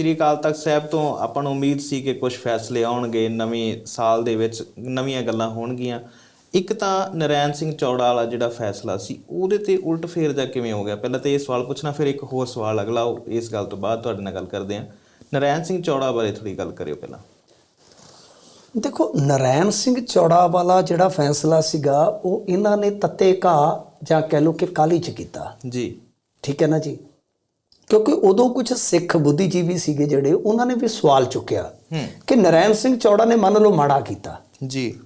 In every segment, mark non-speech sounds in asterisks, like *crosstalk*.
ਸ਼੍ਰੀ ਅਕਾਲ ਤਖਤ ਸਾਹਿਬ ਤੋਂ ਆਪਾਂ ਨੂੰ ਉਮੀਦ ਸੀ ਕਿ ਕੁਝ ਫੈਸਲੇ ਆਉਣਗੇ ਨਵੇਂ ਸਾਲ ਦੇ ਵਿੱਚ ਨਵੀਆਂ ਗੱਲਾਂ ਹੋਣਗੀਆਂ। ਇੱਕ ਤਾਂ ਨਰੈਣ ਸਿੰਘ ਚੌੜਾ ਵਾਲਾ ਜਿਹੜਾ ਫੈਸਲਾ ਸੀ ਉਹਦੇ ਤੇ ਉਲਟ ਫੇਰ ਜਾ ਕਿਵੇਂ ਹੋ ਗਿਆ? ਪਹਿਲਾਂ ਤਾਂ ਇਹ ਸਵਾਲ ਪੁੱਛਣਾ ਫਿਰ ਇੱਕ ਹੋਰ ਸਵਾਲ ਅਗਲਾ ਉਹ ਇਸ ਗੱਲ ਤੋਂ ਬਾਅਦ ਤੁਹਾਡੇ ਨਾਲ ਗੱਲ ਕਰਦੇ ਹਾਂ। ਨਰੈਣ ਸਿੰਘ ਚੌੜਾ ਬਾਰੇ ਥੋੜੀ ਗੱਲ ਕਰਿਓ ਪਹਿਲਾਂ। ਦੇਖੋ ਨਰੈਣ ਸਿੰਘ ਚੌੜਾ ਵਾਲਾ ਜਿਹੜਾ ਫੈਸਲਾ ਸੀਗਾ ਉਹ ਇਹਨਾਂ ਨੇ ਤੱਤੇ ਘਾ ਜਾਂ ਕਹਿ ਲਓ ਕਿ ਕਾਲੀ ਚ ਕੀਤਾ। ਜੀ। ਠੀਕ ਹੈ ਨਾ ਜੀ? ਕਿਉਂਕਿ ਉਦੋਂ ਕੁਝ ਸਿੱਖ ਬੁੱਧੀਜੀਵੀ ਸੀਗੇ ਜਿਹੜੇ ਉਹਨਾਂ ਨੇ ਵੀ ਸਵਾਲ ਚੁੱਕਿਆ ਕਿ ਨਰੈਣ ਸਿੰਘ ਚੌੜਾ ਨੇ ਮੰਨ ਲਓ ਮਾੜਾ ਕੀਤਾ। ਜੀ।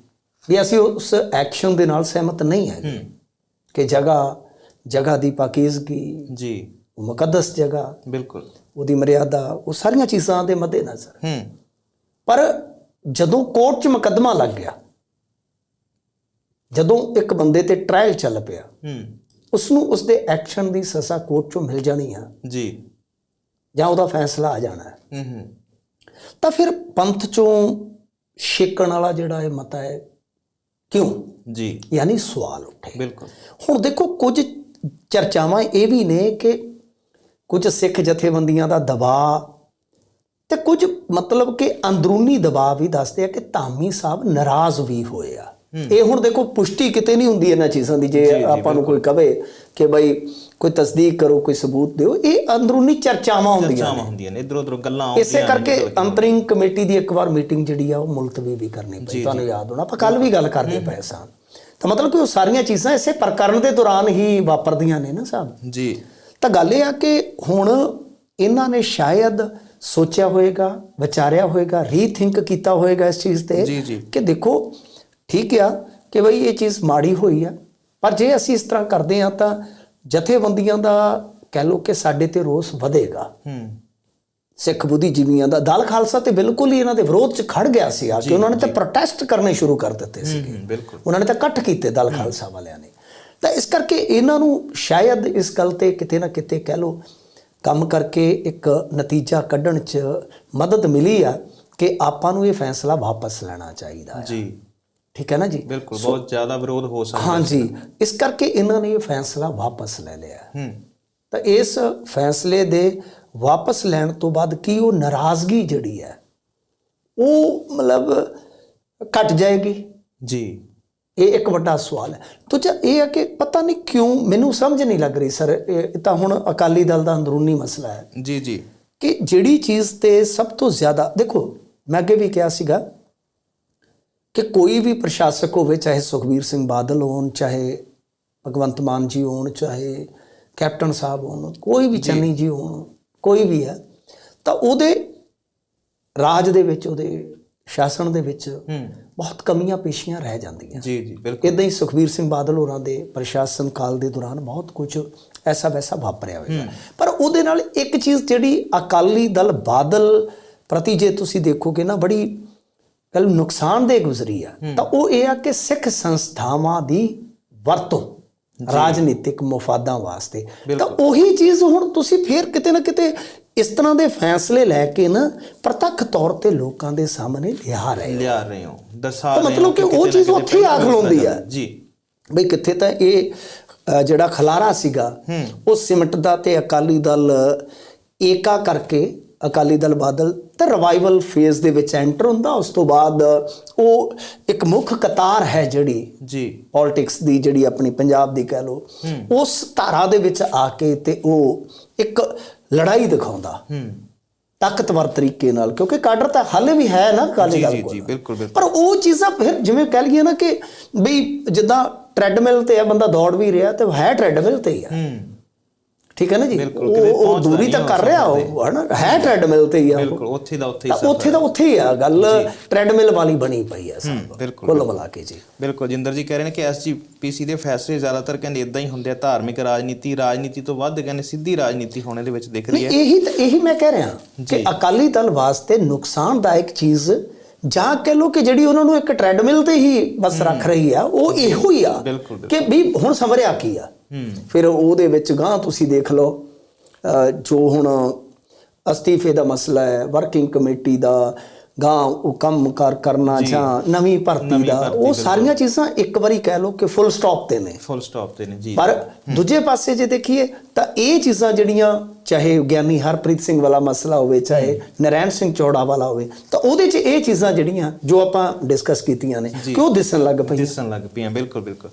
ਵੀ ਅਸੀਂ ਉਸ ਐਕਸ਼ਨ ਦੇ ਨਾਲ ਸਹਿਮਤ ਨਹੀਂ ਹੂੰ। ਕਿ ਜਗ੍ਹਾ ਜਗ੍ਹਾ ਦੀ ਪਾਕੀਜ਼ਗੀ ਜੀ। ਉਹ ਮੁਕੱਦਸ ਜਗ੍ਹਾ ਬਿਲਕੁਲ। ਉਹਦੀ ਮਰਿਆਦਾ ਉਹ ਸਾਰੀਆਂ ਚੀਜ਼ਾਂ ਦੇ ਮੱਦੇਨਜ਼ਰ। ਹੂੰ। ਪਰ ਜਦੋਂ ਕੋਰਟ 'ਚ ਮੁਕੱਦਮਾ ਲੱਗ ਗਿਆ ਜਦੋਂ ਇੱਕ ਬੰਦੇ ਤੇ ਟ੍ਰਾਇਲ ਚੱਲ ਪਿਆ ਹੂੰ। ਉਸ ਨੂੰ ਉਸ ਦੇ ਐਕਸ਼ਨ ਦੀ ਸਜ਼ਾ ਕੋਰਟ 'ਚੋਂ ਮਿਲ ਜਾਣੀ ਆ। ਜੀ। ਜਾਂ ਉਹਦਾ ਫੈਸਲਾ ਆ ਜਾਣਾ। ਹੈ ਹੂੰ ਹੂੰ। ਤਾਂ ਫਿਰ ਪੰਥ 'ਚੋਂ ਛੇਕਣ ਵਾਲਾ ਜਿਹੜਾ ਇਹ ਮਤਾ ਹੈ ਕਿਉਂ? ਜੀ। ਯਾਨੀ ਸਵਾਲ ਉੱਠੇ। ਬਿਲਕੁਲ। ਹੁਣ ਦੇਖੋ ਕੁਝ ਚਰਚਾਵਾਂ ਇਹ ਵੀ ਨੇ ਕਿ ਕੁਝ ਸਿੱਖ ਜਥੇਬੰਦੀਆਂ ਦਾ ਦਬਾਅ ਤੇ ਕੁਝ ਮਤਲਬ ਕਿ ਅੰਦਰੂਨੀ ਦਬਾਅ ਵੀ ਦੱਸਦੇ ਆ ਕਿ ਧਾਮੀ ਸਾਹਿਬ ਨਾਰਾਜ਼ ਵੀ ਹੋਏ ਆ। ਇਹ ਹੁਣ ਦੇਖੋ ਪੁਸ਼ਟੀ ਕਿਤੇ ਨਹੀਂ ਹੁੰਦੀ ਇਹਨਾਂ ਚੀਜ਼ਾਂ ਦੀ ਜੇ ਆਪਾਂ ਨੂੰ ਕੋਈ ਕਵੇ ਕਿ ਬਈ ਕੋਈ ਤਸਦੀਕ ਕਰੋ ਕੋਈ ਸਬੂਤ ਦਿਓ ਇਹ ਅੰਦਰੂਨੀ ਚਰਚਾਵਾਂ ਹੁੰਦੀਆਂ ਚਾਵਾਂ ਹੁੰਦੀਆਂ ਨੇ ਇਧਰ ਉਧਰ ਗੱਲਾਂ ਇਸੇ ਆਉਂਦੀਆਂ ਨੇ ਕਰਕੇ ਅੰਤਰਿੰਗ ਕਮੇਟੀ ਦੀ ਇੱਕ ਵਾਰ ਮੀਟਿੰਗ ਜਿਹੜੀ ਆ ਉਹ ਮੁਲਤਵੀ ਵੀ ਕਰਨੀ ਪਈ ਤੁਹਾਨੂੰ ਯਾਦ ਹੋਣਾ। ਆਪਾਂ ਕੱਲ ਵੀ ਗੱਲ ਕਰਦੇ ਪਏ ਸਾਂ। ਤਾਂ ਮਤਲਬ ਕਿ ਉਹ ਸਾਰੀਆਂ ਚੀਜ਼ਾਂ ਇਸੇ ਪ੍ਰਕਰਨ ਦੇ ਦੌਰਾਨ ਹੀ ਵਾਪਰਦੀਆਂ ਨੇ ਨਾ ਸਾਹਿਬ। ਜੀ। ਤਾਂ ਗੱਲ ਇਹ ਆ ਕਿ ਹੁਣ ਇਹਨਾਂ ਨੇ ਸ਼ਾਇਦ ਸੋਚਿਆ ਹੋਵੇਗਾ ਵਿਚਾਰਿਆ ਹੋਵੇਗਾ ਰੀਥਿੰਕ ਕੀਤਾ ਹੋਵੇਗਾ ਇਸ ਚੀਜ਼ ਤੇ। ਕਿ ਦੇਖੋ ਠੀਕ ਆ ਕਿ ਬਈ ਇਹ ਚੀਜ਼ ਮਾੜੀ ਹੋਈ ਆ। ਪਰ ਜੇ ਅਸੀਂ ਇਸ ਤਰ੍ਹਾਂ ਕਰਦੇ ਆ ਤਾਂ ਜਥੇਬੰਦੀਆਂ ਦਾ ਕਹਿ ਲਓ ਕਿ ਸਾਡੇ ਤੇ ਰੋਸ ਵਧੇਗਾ। ਹੂੰ। ਸਿੱਖ ਬੁੱਧੀਜੀਵੀਆਂ ਦਾ ਦਲ ਖਾਲਸਾ ਤੇ ਬਿਲਕੁਲ ਹੀ ਇਹਨਾਂ ਦੇ ਵਿਰੋਧ 'ਚ ਖੜ ਗਿਆ ਸੀ ਆ ਕਿ ਉਹਨਾਂ ਨੇ ਤਾਂ ਪ੍ਰੋਟੈਸਟ ਕਰਨੇ ਸ਼ੁਰੂ ਕਰ ਦਿੱਤੇ ਸੀ ਬਿਲਕੁਲ। ਉਹਨਾਂ ਨੇ ਤਾਂ ਇਕੱਠ ਕੀਤੇ ਦਲ ਖਾਲਸਾ ਵਾਲਿਆਂ ਨੇ। ਤਾਂ ਇਸ ਕਰਕੇ ਇਹਨਾਂ ਨੂੰ ਸ਼ਾਇਦ ਇਸ ਗੱਲ ਤੇ ਕਿਤੇ ਨਾ ਕਿਤੇ ਕਹਿ ਲੋ ਕੰਮ ਕਰਕੇ ਇੱਕ ਨਤੀਜਾ ਕੱਢਣ 'ਚ ਮਦਦ ਮਿਲੀ ਆ ਕਿ ਆਪਾਂ ਨੂੰ ਇਹ ਫੈਸਲਾ ਵਾਪਸ ਲੈਣਾ ਚਾਹੀਦਾ ਹੈ ਜੀ। ਠੀਕ ਹੈ ਨਾ ਜੀ? ਬਿਲਕੁਲ ਬਹੁਤ ਜ਼ਿਆਦਾ ਵਿਰੋਧ ਹੋ ਸਕਦਾ ਹਾਂਜੀ ਇਸ ਕਰਕੇ ਇਹਨਾਂ ਨੇ ਇਹ ਫੈਸਲਾ ਵਾਪਸ ਲੈ ਲਿਆ। ਹੂੰ। ਤਾਂ ਇਸ ਫੈਸਲੇ ਦੇ ਵਾਪਸ ਲੈਣ ਤੋਂ ਬਾਅਦ ਕੀ ਉਹ ਨਾਰਾਜ਼ਗੀ ਜਿਹੜੀ ਹੈ ਉਹ ਮਤਲਬ ਘਟ ਜਾਏਗੀ? ਜੀ। ਇਹ ਇੱਕ ਵੱਡਾ ਸਵਾਲ ਹੈ। ਦੂਜਾ ਇਹ ਹੈ ਕਿ ਪਤਾ ਨਹੀਂ ਕਿਉਂ ਮੈਨੂੰ ਸਮਝ ਨਹੀਂ ਲੱਗ ਰਹੀ ਸਰ ਇਹ ਤਾਂ ਹੁਣ ਅਕਾਲੀ ਦਲ ਦਾ ਅੰਦਰੂਨੀ ਮਸਲਾ ਹੈ। ਜੀ ਜੀ। ਕਿ ਜਿਹੜੀ ਚੀਜ਼ ਤੇ ਸਭ ਤੋਂ ਜ਼ਿਆਦਾ ਦੇਖੋ ਮੈਂ ਅੱਗੇ ਵੀ ਕਿਹਾ ਸੀਗਾ ਕਿ ਕੋਈ ਵੀ ਪ੍ਰਸ਼ਾਸਕ ਹੋਵੇ ਚਾਹੇ ਸੁਖਬੀਰ ਸਿੰਘ ਬਾਦਲ ਹੋਣ ਚਾਹੇ ਭਗਵੰਤ ਮਾਨ ਜੀ ਹੋਣ ਚਾਹੇ ਕੈਪਟਨ ਸਾਹਿਬ ਹੋਣ ਕੋਈ ਵੀ ਚੰਨੀ ਜੀ ਹੋਣ ਕੋਈ ਵੀ ਹੈ ਤਾਂ ਉਹਦੇ ਰਾਜ ਦੇ ਵਿੱਚ ਉਹਦੇ ਸ਼ਾਸਨ ਦੇ ਵਿੱਚ ਬਹੁਤ ਕਮੀਆਂ ਪੇਸ਼ੀਆਂ ਰਹਿ ਜਾਂਦੀਆਂ। ਜੀ ਜੀ ਬਿਲਕੁਲ। ਇਦਾਂ ਹੀ ਸੁਖਬੀਰ ਸਿੰਘ ਬਾਦਲ ਹੋਰਾਂ ਦੇ ਪ੍ਰਸ਼ਾਸਨ ਕਾਲ ਦੇ ਦੌਰਾਨ ਬਹੁਤ ਕੁਝ ਐਸਾ ਵੈਸਾ ਵਾਪਰਿਆ ਹੋਵੇਗਾ ਪਰ ਉਹਦੇ ਨਾਲ ਇੱਕ ਚੀਜ਼ ਜਿਹੜੀ ਅਕਾਲੀ ਦਲ ਬਾਦਲ ਪ੍ਰਤੀ ਜੇ ਤੁਸੀਂ ਦੇਖੋਗੇ ਨਾ ਬੜੀ ਕੱਲ ਨੁਕਸਾਨਦੇਹ ਗੁਜ਼ਰੀ ਆ ਤਾਂ ਉਹ ਇਹ ਆ ਕਿ ਸਿੱਖ ਸੰਸਥਾਵਾਂ ਦੀ ਵਰਤੋਂ ਰਾਜਨੀਤਿਕ ਮਫਾਦਾਂ ਵਾਸਤੇ। ਤਾਂ ਉਹੀ ਚੀਜ਼ ਹੁਣ ਤੁਸੀਂ ਫੇਰ ਕਿਤੇ ਨਾ ਕਿਤੇ ਇਸ ਤਰ੍ਹਾਂ ਦੇ ਫੈਸਲੇ ਲੈ ਕੇ ਨਾ ਪ੍ਰਤੱਖ ਤੌਰ ਤੇ ਲੋਕਾਂ ਦੇ ਸਾਹਮਣੇ ਲਿਆ ਰਹੇ ਹੋ। ਲਿਆ ਰਹੇ ਹੋ ਦਰਸਾ ਰਹੇ ਮਤਲਬ ਕਿ ਉਹ ਚੀਜ਼ ਉੱਥੇ ਆ ਖਲੋਂਦੀ ਆ। ਜੀ। ਬਈ ਕਿੱਥੇ ਤਾਂ ਇਹ ਜਿਹੜਾ ਖਲਾਰਾ ਸੀਗਾ ਉਹ ਸਿਮਟਦਾ ਤੇ ਅਕਾਲੀ ਦਲ ਏਕਾ ਕਰਕੇ ਅਕਾਲੀ ਦਲ ਬਾਦਲ ਤੇ ਰਿਵਾਈਵਲ ਫੇਜ਼ ਦੇ ਵਿੱਚ ਐਂਟਰ ਹੁੰਦਾ ਉਸ ਤੋਂ ਬਾਅਦ ਉਹ ਇੱਕ ਮੁੱਖ ਕਤਾਰ ਹੈ ਜਿਹੜੀ ਜੀ। ਪੋਲਿਟਿਕਸ ਦੀ ਜਿਹੜੀ ਆਪਣੀ ਪੰਜਾਬ ਦੀ ਕਹਿ ਲੋ ਉਸ ਧਾਰਾ ਦੇ ਵਿੱਚ ਆ ਕੇ ਤੇ ਉਹ ਇੱਕ ਲੜਾਈ ਦਿਖਾਉਂਦਾ। ਹੂੰ। ਤਾਕਤਵਰ ਤਰੀਕੇ ਨਾਲ ਕਿਉਂਕਿ ਕਾਡਰ ਤਾਂ ਹਾਲੇ ਵੀ ਹੈ ਨਾ ਅਕਾਲੀ ਜੀ ਦਲ ਜੀ ਕੋਲ। ਜੀ ਬਿਲਕੁਲ ਬਿਲਕੁਲ। ਪਰ ਉਹ ਚੀਜ਼ਾਂ ਫਿਰ ਜਿਵੇਂ ਕਹਿ ਲਈਏ ਨਾ ਕਿ ਬਈ ਜਿੱਦਾਂ ਟ੍ਰੈਡਮਿਲ ਤੇ ਆ ਬੰਦਾ ਦੌੜ ਵੀ ਰਿਹਾ ਤੇ ਹੈ ਟ੍ਰੈਡਮਿਲ ਤੇ ਹੀ ਆ। ਹੂੰ। ਠੀਕ ਹੈ ਨਾ ਜੀ? ਉਹ ਦੂਰੀ ਤਾਂ ਕਰ ਰਿਹਾ ਉਹ ਹਨਾ? ਹੈ ਟ੍ਰੈਡਮਿਲ ਤੇ ਹੀ ਆ। ਬਿਲਕੁਲ ਉੱਥੇ ਦਾ ਉੱਥੇ ਹੀ ਉੱਥੇ ਤਾਂ ਉੱਥੇ ਹੀ ਆ ਗੱਲ ਟ੍ਰੈਡਮਿਲ ਵਾਲੀ ਬਣੀ ਪਈ ਆ ਸਭ। ਬਿਲਕੁਲ ਕੁੱਲ ਮਿਲਾ ਕੇ ਜੀ। ਬਿਲਕੁਲ ਜਿੰਦਰ ਜੀ ਕਹਿ ਰਹੇ ਨੇ ਕਿ ਐਸਜੀਪੀਸੀ ਦੇ ਫੈਸਲੇ ਜ਼ਿਆਦਾਤਰ ਕਹਿੰਦੇ ਇਦਾਂ ਹੀ ਹੁੰਦੇ ਆ ਧਾਰਮਿਕ ਰਾਜਨੀਤੀ ਰਾਜਨੀਤੀ ਤੋਂ ਵੱਧ ਕਹਿੰਦੇ ਸਿੱਧੀ ਰਾਜਨੀਤੀ ਹੋਣੇ ਦੇ ਵਿੱਚ ਦਿਖ ਰਹੀ ਹੈ। ਇਹੀ ਤਾਂ ਇਹੀ ਮੈਂ ਕਹਿ ਰਿਹਾ ਕਿ ਅਕਾਲੀ ਦਲ ਵਾਸਤੇ ਨੁਕਸਾਨਦਾਇਕ ਚੀਜ਼ ਜਾਂ ਕਹਿ ਲੋ ਕਿ ਜਿਹੜੀ ਉਹਨਾਂ ਨੂੰ ਇੱਕ ਟ੍ਰੈਡਮਿਲ ਤੇ ਹੀ ਬਸ ਰੱਖ ਰਹੀ ਆ ਉਹ ਇਹੋ ਹੀ ਆ ਕਿ ਵੀ ਹੁਣ ਸਮਰਿਆ ਕੀ ਆ? ਫਿਰ ਉਹਦੇ ਵਿੱਚ ਗਾਂ ਤੁਸੀਂ ਦੇਖ ਲਓ ਜੋ ਹੁਣ ਅਸਤੀਫੇ ਦਾ ਮਸਲਾ ਹੈ ਵਰਕਿੰਗ ਕਮੇਟੀ ਦਾ ਗਾਂ ਉਹ ਕੰਮ ਕਾਰ ਕਰਨਾ ਜਾਂ। ਨਵੀਂ ਭਰਤੀ ਦਾ ਉਹ ਸਾਰੀਆਂ ਚੀਜ਼ਾਂ ਇੱਕ ਵਾਰੀ ਕਹਿ ਲਓ ਕਿ ਫੁੱਲ ਸਟਾਪ ਤੇ ਨੇ। ਫੁੱਲ ਸਟਾਪ ਤੇ ਨੇ ਜੀ। ਪਰ ਦੂਜੇ ਪਾਸੇ ਜੇ ਦੇਖੀਏ ਤਾਂ ਇਹ ਚੀਜ਼ਾਂ ਜਿਹੜੀਆਂ ਚਾਹੇ ਗਿਆਨੀ ਹਰਪ੍ਰੀਤ ਸਿੰਘ ਵਾਲਾ ਮਸਲਾ ਹੋਵੇ ਚਾਹੇ ਨਰੈਣ ਸਿੰਘ ਚੌੜਾ ਵਾਲਾ ਹੋਵੇ ਤਾਂ ਉਹਦੇ 'ਚ ਇਹ ਚੀਜ਼ਾਂ ਜਿਹੜੀਆਂ ਜੋ ਆਪਾਂ ਡਿਸਕਸ ਕੀਤੀਆਂ ਨੇ ਕਿ ਉਹ ਦਿਸਣ ਲੱਗ ਪਈਆਂ? ਦਿਸਣ ਲੱਗ ਪਈਆਂ ਬਿਲਕੁਲ ਬਿਲਕੁਲ।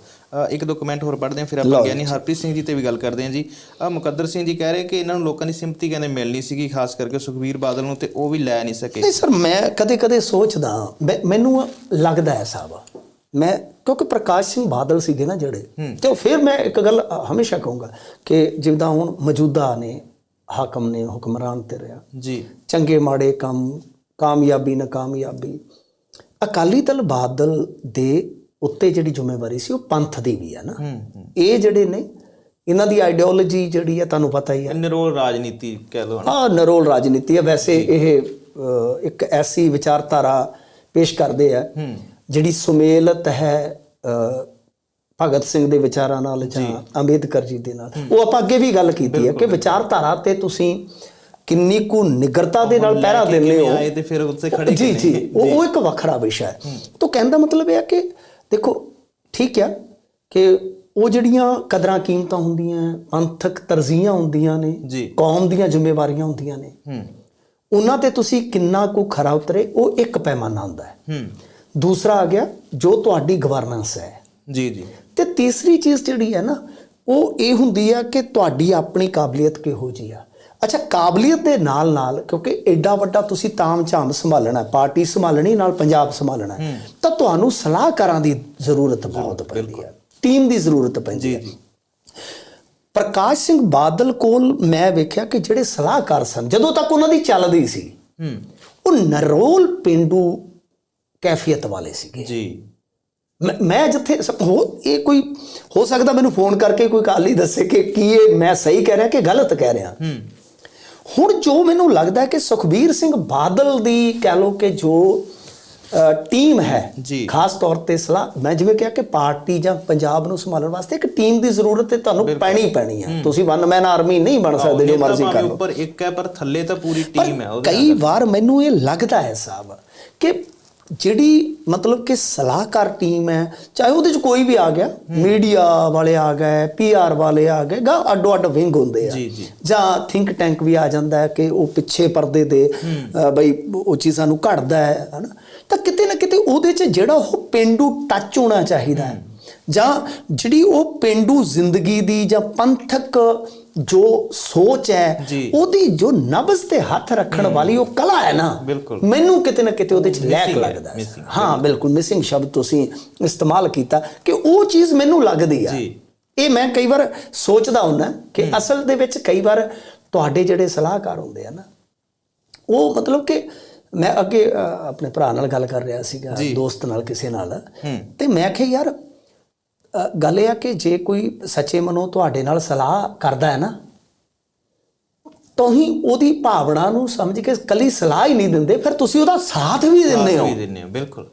ਇੱਕ ਦੋ ਕਮੈਂਟ ਹੋਰ ਪੜ੍ਹਦੇ ਹਾਂ ਫਿਰ ਆਪਾਂ ਗਿਆਨੀ ਹਰਪ੍ਰੀਤ ਸਿੰਘ ਜੀ ਤੇ ਵੀ ਗੱਲ ਕਰਦੇ ਹਾਂ ਜੀ। ਆ ਮੁਕੱਦਰ ਸਿੰਘ ਜੀ ਕਹਿ ਰਹੇ ਕਿ ਇਹਨਾਂ ਨੂੰ ਲੋਕਾਂ ਦੀ ਸਿੰਪਤੀ ਕਹਿੰਦੇ ਮਿਲਣੀ ਸੀਗੀ ਖਾਸ ਕਰਕੇ ਸੁਖਬੀਰ ਬਾਦਲ ਨੂੰ ਤੇ ਉਹ ਵੀ ਲੈ ਨਹੀਂ ਸਕੇ। ਨਹੀਂ ਸਰ ਮੈਂ ਕਦੇ-ਕਦੇ ਸੋਚਦਾ ਮੈਨੂੰ ਲੱਗਦਾ ਹੈ ਸਾਹਿਬ। ਮੈਂ ਕਿਉਂਕਿ ਪ੍ਰਕਾਸ਼ ਸਿੰਘ ਬਾਦਲ ਸੀਗੇ ਨਾ ਜਿਹੜੇ ਤੇ ਫਿਰ ਮੈਂ ਇੱਕ ਗੱਲ ਹਮੇਸ਼ਾ ਕਹੂੰਗਾ ਕਿ ਜਿੱਦਾਂ ਹੁਣ ਮੌਜੂਦਾ ਨੇ ਹਾਕਮ ਨੇ ਹੁਕਮਰਾਨ ਤੇ ਰਿਹਾ। ਜੀ। ਚੰਗੇ ਮਾੜੇ ਕੰਮ ਕਾਮਯਾਬੀ ਨਾਕਾਮਯਾਬੀ। ਅਕਾਲੀ ਦਲ ਬਾਦਲ ਦੇ ਉੱਤੇ ਜਿਹੜੀ ਜ਼ਿੰਮੇਵਾਰੀ ਸੀ ਉਹ ਪੰਥ ਦੀ ਵੀ ਹੈ ਨਾ ਇਹ ਜਿਹੜੇ ਨੇ ਇਹਨਾਂ ਦੀ ਆਈਡੀਓਲੋਜੀ ਜਿਹੜੀ ਹੈ ਤੁਹਾਨੂੰ ਪਤਾ ਹੀ ਹੈ ਨਿਰੋਲ ਰਾਜਨੀਤੀ ਕਹਿ ਲਓ ਆ ਨਰੋਲ ਰਾਜਨੀਤੀ ਹੈ ਵੈਸੇ ਇਹ ਇੱਕ ਐਸੀ ਵਿਚਾਰਧਾਰਾ ਪੇਸ਼ ਕਰਦੇ ਆ ਜਿਹੜੀ ਸੁਮੇਲਤ ਹੈ ਭਗਤ ਸਿੰਘ ਦੇ ਵਿਚਾਰਾਂ ਨਾਲ ਜਾਂ ਅੰਬੇਦਕਰ ਜੀ ਦੇ ਨਾਲ। ਉਹ ਆਪਾਂ ਅੱਗੇ ਵੀ ਗੱਲ ਕੀਤੀ ਹੈ ਕਿ ਵਿਚਾਰਧਾਰਾ ਤੇ ਤੁਸੀਂ ਕਿੰਨੀ ਕੁ ਨਿਗਰਤਾ ਦੇ ਨਾਲ ਪਹਿਰਾ ਦਿੰਦੇ ਹੋ। ਆਏ ਤੇ ਫਿਰ ਉੱਥੇ ਖੜੇ ਜੀ ਜੀ। ਉਹ ਉਹ ਇੱਕ ਵੱਖਰਾ ਵਿਸ਼ਾ ਹੈ। ਤਾਂ ਕਹਿੰਦਾ ਮਤਲਬ ਇਹ ਹੈ ਕਿ ਦੇਖੋ ਠੀਕ ਹੈ ਕਿ ਉਹ ਜਿਹੜੀਆਂ ਕਦਰਾਂ ਕੀਮਤਾਂ ਹੁੰਦੀਆਂ ਪੰਥਕ ਤਰਜੀਹਾਂ ਹੁੰਦੀਆਂ ਨੇ ਕੌਮ ਦੀਆਂ ਜ਼ਿੰਮੇਵਾਰੀਆਂ ਹੁੰਦੀਆਂ ਨੇ ਉਹਨਾਂ ਤੇ ਤੁਸੀਂ ਕਿੰਨਾ ਕੁ ਖਰਾ ਉਤਰੇ ਉਹ ਇੱਕ ਪੈਮਾਨਾ ਹੁੰਦਾ ਹੈ। ਹੂੰ। ਦੂਸਰਾ ਆ ਗਿਆ ਜੋ ਤੁਹਾਡੀ ਗਵਰਨੈਂਸ ਹੈ। ਜੀ ਜੀ। ਤੇ ਤੀਸਰੀ ਚੀਜ਼ ਜਿਹੜੀ ਹੈ ਨਾ ਉਹ ਇਹ ਹੁੰਦੀ ਆ ਕਿ ਤੁਹਾਡੀ ਆਪਣੀ ਕਾਬਲੀਅਤ ਕਿਹੋ ਜੀ ਆ। ਅੱਛਾ ਕਾਬਲੀਅਤ ਦੇ ਨਾਲ ਨਾਲ ਕਿਉਂਕਿ ਐਡਾ ਵੱਡਾ ਤੁਸੀਂ ਤਾਮ ਝਾਮ ਸੰਭਾਲਣਾ ਹੈ, ਪਾਰਟੀ ਸੰਭਾਲਣੀ ਨਾਲ ਪੰਜਾਬ ਸੰਭਾਲਣਾ ਹੈ, ਤਾਂ ਤੁਹਾਨੂੰ ਸਲਾਹਕਾਰਾਂ ਦੀ ਜ਼ਰੂਰਤ ਬਹੁਤ ਪੈਂਦੀ ਹੈ ਟੀਮ ਦੀ ਜ਼ਰੂਰਤ ਪੈਂਦੀ ਹੈ। ਪ੍ਰਕਾਸ਼ ਸਿੰਘ ਬਾਦਲ ਕੋਲ ਮੈਂ ਵੇਖਿਆ ਕਿ ਜਿਹੜੇ ਸਲਾਹਕਾਰ ਸਨ ਜਦੋਂ ਤੱਕ ਉਹਨਾਂ ਦੀ ਚੱਲਦੀ ਸੀ ਹੂੰ। ਉਹ ਨਰੋਲ ਪਿੰਡੂ ਕੈਫੀਅਤ ਵਾਲੇ ਸੀਗੇ। ਜੀ। ਮੈਂ- ਜਿੱਥੇ ਹੋ ਇਹ ਕੋਈ ਹੋ ਸਕਦਾ ਮੈਨੂੰ ਫੋਨ ਕਰਕੇ ਕੋਈ ਗੱਲ ਹੀ ਦੱਸੇ ਕਿ ਕੀ ਇਹ ਮੈਂ ਸਹੀ ਕਹਿ ਰਿਹਾ ਕਿ ਗਲਤ ਕਹਿ ਰਿਹਾ। ਹੂੰ। ਹੁਣ ਜੋ ਮੈਨੂੰ ਲੱਗਦਾ ਕਿ ਸੁਖਬੀਰ ਸਿੰਘ ਬਾਦਲ ਦੀ ਕਹਿ ਲੋ ਕਿ ਜੋ ਟੀਮ ਹੈ। ਜੀ। ਖਾਸ ਤੌਰ ਤੇ ਸਲਾਹ ਮੈਂ ਜਿਵੇਂ ਕਿਹਾ ਕਿ ਪਾਰਟੀ ਜਾਂ ਪੰਜਾਬ ਨੂੰ ਸੰਭਾਲਣ ਵਾਸਤੇ ਇੱਕ ਟੀਮ ਦੀ ਜ਼ਰੂਰਤ ਤੇ ਤੁਹਾਨੂੰ ਪੈਣੀ ਪੈਣੀ ਹੈ। ਤੁਸੀਂ ਵਨ ਮੈਨ ਆਰਮੀ ਨਹੀਂ ਬਣ ਸਕਦੇ ਜੋ ਮਰਜ਼ੀ ਕਰ ਲਓ। ਉੱਪਰ ਇੱਕ ਹੈ ਪਰ ਥੱਲੇ ਤਾਂ ਪੂਰੀ ਟੀਮ ਹੈ ਉਹਦੇ ਕਈ ਵਾਰ ਮੈਨੂੰ ਇਹ ਲੱਗਦਾ ਹੈ ਸਾਹਿਬ ਕਿ ਜਿਹੜੀ ਮਤਲਬ ਕਿ ਸਲਾਹਕਾਰ ਟੀਮ ਹੈ ਚਾਹੇ ਉਹਦੇ ਚ ਕੋਈ ਵੀ ਆ ਗਿਆ ਮੀਡੀਆ ਵਾਲੇ ਆ ਗਏ ਪੀਆਰ ਵਾਲੇ ਆ ਗਏ ਗਾ ਅੱਡੋ ਅੱਡ ਵਿੰਗ ਹੁੰਦੇ ਆ। ਜੀ, ਥਿੰਕ ਟੈਂਕ ਵੀ ਆ ਜਾਂਦਾ ਹੈ ਕਿ ਉਹ ਪਿੱਛੇ ਪਰਦੇ ਦੇ ਬਈ ਉਹ ਚੀਜ਼ਾਂ ਨੂੰ ਘੜਦਾ ਹੈ ਹਨਾ। ਤਾਂ ਕਿਤੇ ਨਾ ਕਿਤੇ ਉਹਦੇ ਚ ਜਿਹੜਾ ਉਹ ਪਿੰਡੂ ਟੱਚ ਹੋਣਾ ਚਾਹੀਦਾ ਹੈ। ਜਾਂ ਜਿਹੜੀ ਉਹ ਪਿੰਡੂ ਜ਼ਿੰਦਗੀ ਦੀ ਜਾਂ ਪੰਥਕ ਜੋ ਸੋਚ ਹੈ। ਉਹਦੀ ਜੋ ਨਬਜ਼ ਤੇ ਹੱਥ ਰੱਖਣ ਵਾਲੀ ਉਹ ਕਲਾ ਹੈ ਨਾ। ਮੈਨੂੰ ਕਿਤੇ ਨਾ ਕਿਤੇ ਉਹਦੇ ਚ ਲੈਕ ਲੱਗਦਾ ਹੈ। ਬਿਲਕੁਲ। ਮਿਸਿੰਗ ਸ਼ਬਦ ਤੁਸੀਂ ਇਸਤੇਮਾਲ ਕੀਤਾ ਕਿ ਉਹ ਚੀਜ਼ ਮੈਨੂੰ ਲੱਗਦੀ ਆ। ਇਹ ਮੈਂ ਕਈ ਵਾਰ ਸੋਚਦਾ ਹੁੰਦਾ ਕਿ ਅਸਲ ਦੇ ਵਿੱਚ ਕਈ ਵਾਰ ਤੁਹਾਡੇ ਜਿਹੜੇ ਸਲਾਹਕਾਰ ਹੁੰਦੇ ਆ ਨਾ ਉਹ ਮਤਲਬ ਕਿ ਮੈਂ ਅੱਗੇ ਆਪਣੇ ਭਰਾ ਨਾਲ ਗੱਲ ਕਰ ਰਿਹਾ ਸੀਗਾ ਦੋਸਤ ਨਾਲ ਕਿਸੇ ਨਾਲ। ਤੇ ਮੈਂ ਕਿਹਾ ਯਾਰ ਗੱਲ ਇਹ ਆ ਕਿ ਜੇ ਕੋਈ ਸੱਚੇ ਮਨੋਂ ਤੁਹਾਡੇ ਨਾਲ ਸਲਾਹ ਕਰਦਾ ਹੈ ਨਾ ਤੁਸੀਂ ਉਹਦੀ ਭਾਵਨਾ ਨੂੰ ਸਮਝ ਕੇ ਕੱਲੀ ਸਲਾਹ ਹੀ ਨਹੀਂ ਦਿੰਦੇ ਫਿਰ ਤੁਸੀਂ ਉਹਦਾ ਸਾਥ ਵੀ ਦਿੰਦੇ ਹੋ। ਵੀ ਬਿਲਕੁਲ।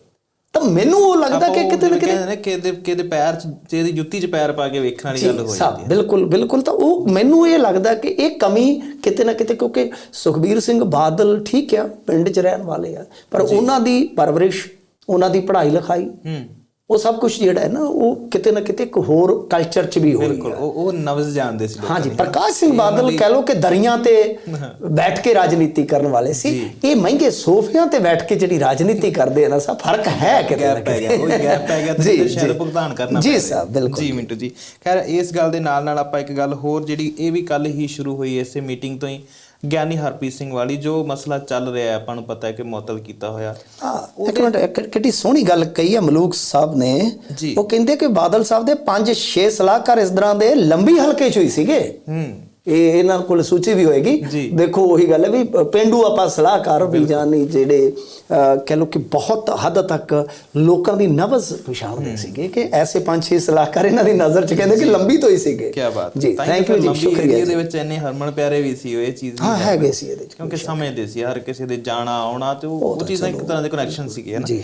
ਤਾਂ ਮੈਨੂੰ ਉਹ ਲੱਗਦਾ ਕਿ ਕਿਤੇ ਨਾ ਕਿਤੇ ਕਹਿੰਦੇ ਕਿਤੇ ਪੈਰ ਚ ਜਿਹਦੀ ਜੁੱਤੀ ਚ ਪੈਰ ਪਾ ਕੇ ਵੇਖਣ ਵਾਲੀ ਗੱਲ ਹੋ ਜਾਂਦੀ ਹੈ। ਬਿਲਕੁਲ ਬਿਲਕੁਲ। ਤਾਂ ਉਹ ਮੈਨੂੰ ਇਹ ਲੱਗਦਾ ਕਿ ਇਹ ਕਮੀ ਕਿਤੇ ਨਾ ਕਿਤੇ ਕਿਉਂਕਿ ਸੁਖਬੀਰ ਸਿੰਘ ਬਾਦਲ ਠੀਕ ਆ ਪਿੰਡ 'ਚ ਰਹਿਣ ਵਾਲੇ ਆ ਪਰ ਉਹਨਾਂ ਦੀ ਪਰਵਰਿਸ਼ ਉਹਨਾਂ ਦੀ ਪੜ੍ਹਾਈ ਲਿਖਾਈ ਹੂੰ। ਉਹ ਸਭ ਕੁਝ ਜਿਹੜਾ ਹੈ ਨਾ ਉਹ ਕਿਤੇ ਨਾ ਕਿਤੇ ਇੱਕ ਹੋਰ ਕਲਚਰ 'ਚ ਵੀ ਹੋਈ ਬਿਲਕੁਲ ਉਹ ਉਹ ਨਵਜ਼ ਜਾਣਦੇ ਸੀ ਹਾਂਜੀ ਪ੍ਰਕਾਸ਼ ਸਿੰਘ ਬਾਦਲ ਕਹਿ ਲੋ ਕਿ ਦਰੀਆਂ ਤੇ ਬੈਠ ਕੇ ਰਾਜਨੀਤੀ ਕਰਨ ਵਾਲੇ ਸੀ। ਇਹ ਮਹਿੰਗੇ ਸੋਫਿਆਂ ਤੇ ਬੈਠ ਕੇ ਜਿਹੜੀ ਰਾਜਨੀਤੀ ਕਰਦੇ ਆ ਨਾ ਸਭ ਫ਼ਰਕ ਹੈ ਕਿਤੇ ਨਾ ਗੈਪ ਪੈ ਗਿਆ ਕਿਤੇ। ਉਹ ਗੈਪ ਪੈ ਗਿਆ *laughs* ਜੀ, ਤੇ ਸ਼ਾਇਦ ਜੀ। ਭੁਗਤਾਨ ਕਰਨਾ ਜੀ ਸਾਹਿਬ, ਰਿਹਾ। ਬਿਲਕੁਲ। ਜੀ ਮਿੰਟੂ ਜੀ। ਖੈਰ ਇਸ ਗੱਲ ਦੇ ਨਾਲ ਨਾਲ ਆਪਾਂ ਇੱਕ ਗੱਲ ਹੋਰ ਜਿਹੜੀ ਇਹ ਵੀ ਕੱਲ ਹੀ ਸ਼ੁਰੂ ਹੋਈ ਇਸੇ ਮੀਟਿੰਗ ਤੋਂ ਹੀ। ਗਿਆਨੀ ਹਰਪ੍ਰੀਤ ਸਿੰਘ ਵਾਲੀ ਜੋ ਮਸਲਾ ਚੱਲ ਰਿਹਾ ਹੈ ਆਪਾਂ ਨੂੰ ਪਤਾ ਹੈ ਕਿ ਮੁਅਤਲ ਕੀਤਾ ਹੋਇਆ। ਹਾਂ ਇੱਕ ਮਿੰਟ ਕਿੱਡੀ ਸੋਹਣੀ ਗੱਲ ਕਹੀ ਹੈ ਮਲੂਕ ਸਾਹਿਬ ਨੇ। ਉਹ ਕਹਿੰਦੇ ਕਿ ਬਾਦਲ ਸਾਹਿਬ ਦੇ 5-6 ਸਲਾਹਕਾਰ ਇਸ ਤਰ੍ਹਾਂ ਦੇ ਲੰਬੀ ਹਲਕੇ ਚ ਹੋਈ ਸੀਗੇ। ਹੂੰ। ਇਹ ਇਹਨਾਂ ਕੋਲ ਸੂਚੀ ਵੀ ਹੋਏਗੀ। ਦੇਖੋ ਉਹੀ ਗੱਲ ਹੈ ਵੀ ਪਿੰਡੂ ਆਪਾਂ ਸਲਾਹਕਾਰ ਵੀ ਜਾਣੀ ਜਿਹੜੇ ਕਹਿ ਲੋ ਕਿ ਬਹੁਤ ਹੱਦ ਤੱਕ ਲੋਕਾਂ ਦੀ ਨਬਜ਼ ਪਛਾਣਦੇ ਸੀਗੇ ਕਿ ਐਸੇ 5-6 ਸਲਾਹਕਾਰ ਇਹਨਾਂ ਦੀ ਨਜ਼ਰ ਚ ਕਹਿੰਦੇ ਕਿ ਲੰਬੀ ਤੋਂ ਹੀ ਸੀਗੇ। ਕੀ ਬਾਤ। ਜੀ ਥੈਂਕ ਯੂ ਜੀ ਸ਼ੁਕਰੀਆ ਏਰੀਆ ਜੀ। ਦੇ ਵਿੱਚ ਇੰਨੇ ਹਰਮਨ ਪਿਆਰੇ ਵੀ ਸੀ ਉਹ ਇਹ ਚੀਜ਼ ਹਾਂ ਹੈਗੇ ਸੀ ਇਹਦੇ ਚ ਕਿਉਂਕਿ ਸਮਝਦੇ ਸੀ ਹਰ ਕਿਸੇ ਦੇ ਜਾਣਾ ਆਉਣਾ ਤੇ ਉਹ ਉਹ ਚੀਜ਼ਾਂ ਇੱਕ ਤਰ੍ਹਾਂ ਦੇ ਕਨੈਕਸ਼ਨ ਸੀਗੇ ਹੈ ਨਾ।